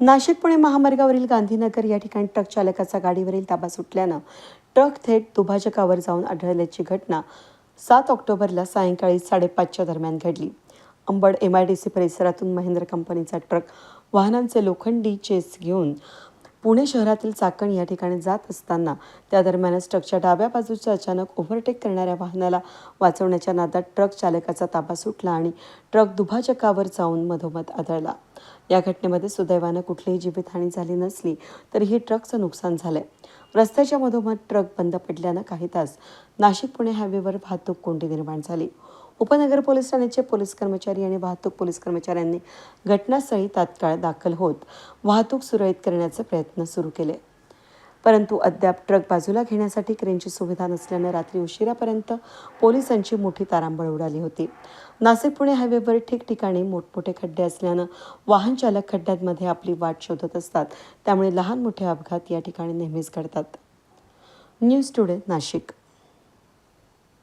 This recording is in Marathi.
नाशिक पुणे महामार्गावरील गांधीनगर या ठिकाणी ट्रक चालकाचा गाडीवरील ताबा सुटल्यानं ट्रक थेट दुभाजकावर जाऊन आढळल्याची घटना सात ऑक्टोबरला सायंकाळी साडेपाचच्या दरम्यान घडली. Ambad M I D C परिसरातून महेंद्र कंपनीचा ट्रक वाहनांचे लोखंडी चेस घेऊन पुणे शहरातील चाकण या ठिकाणी जात असताना त्या दरम्यानच ट्रकच्या डाव्या बाजूच्या अचानक ओव्हरटेक करणाऱ्या वाहनाला वाचवण्याच्या नादात ट्रक चालकाचा ताबा सुटला आणि ट्रक दुभाजकावर जाऊन मधोमध आदळला. या घटनेमध्ये सुदैवानं कुठलीही जीवितहानी झाली नसली तरीही ट्रकचं नुकसान झालंय. रस्त्याच्या मधोमध ट्रक बंद पडल्यानं काही तास नाशिक पुणे हायवेवर वाहतूक कोंडी निर्माण झाली. उपनगर पोलीस ठाण्याचे पोलीस कर्मचारी आणि वाहतूक पोलीस कर्मचाऱ्यांनी घटनास्थळी तात्काळ दाखल होत वाहतूक सुरळीत करण्याचे प्रयत्न सुरू केले. परंतु अद्याप ट्रक बाजूला घेण्यासाठी क्रेनची सुविधा नसल्यानं रात्री उशिरापर्यंत पोलिसांची मोठी तारांबळ उडाली होती. नाशिक पुणे हायवेवर ठिकठिकाणी मोठमोठे खड्डे असल्यानं वाहन चालक खड्ड्यांमध्ये आपली वाट शोधत असतात. त्यामुळे लहान मोठे अपघात या ठिकाणी नेहमीच घडतात. News today Nashik.